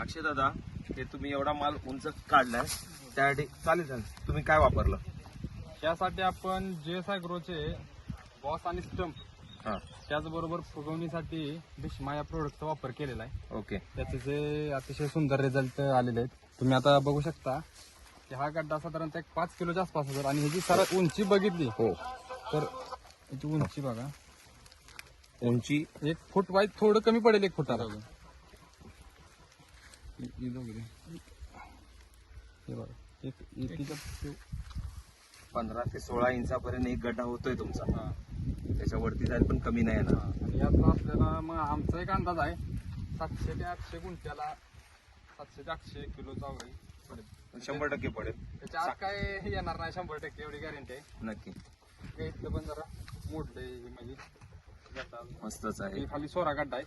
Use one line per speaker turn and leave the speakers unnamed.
अक्षय दादा हे तुम्ही एवढा माल उंच काढलाय त्यासाठी चालेल चालेल. तुम्ही काय वापरलं?
त्यासाठी आपण जे सायग्रोचे बॉस आणि स्टंप
हा.
त्याचबरोबर फुगवणीसाठी भीष्मा या प्रोडक्टचा वापर केलेला आहे.
ओके.
त्याचे जे अतिशय सुंदर रिझल्ट आलेले आहेत. तुम्ही आता बघू शकता की हा गड्डा साधारणतः एक पाच किलोच्या आसपास असेल आणि ह्याची सर उंची बघितली
हो.
तर याची उंची बघा.
उंची?
एक फूट वाईज थोडं कमी पडेल एक फुटाला. दोघे. हे बघा. एक
पंधरा ते सोळा इंचापर्यंत एक गड्डा होतोय तुमचा.
हा.
त्याच्यावरती जाईल पण कमी नाही येणार.
आणि याचा आपल्याला मग आमचा एक अंदाज आहे. सातशे ते आठशे गुंठ्याला सातशे ते आठशे किलोचा वगैरे पडेल.
शंभर टक्के पडेल.
त्याच्या आत काय हे येणार नाही शंभर टक्के एवढी गॅरंटी आहे.
नक्की.
काही इथलं पण जरा मोडलंय म्हणजे गड्डा
मस्तच आहे.
हे खाली सोरा गड्डा आहे.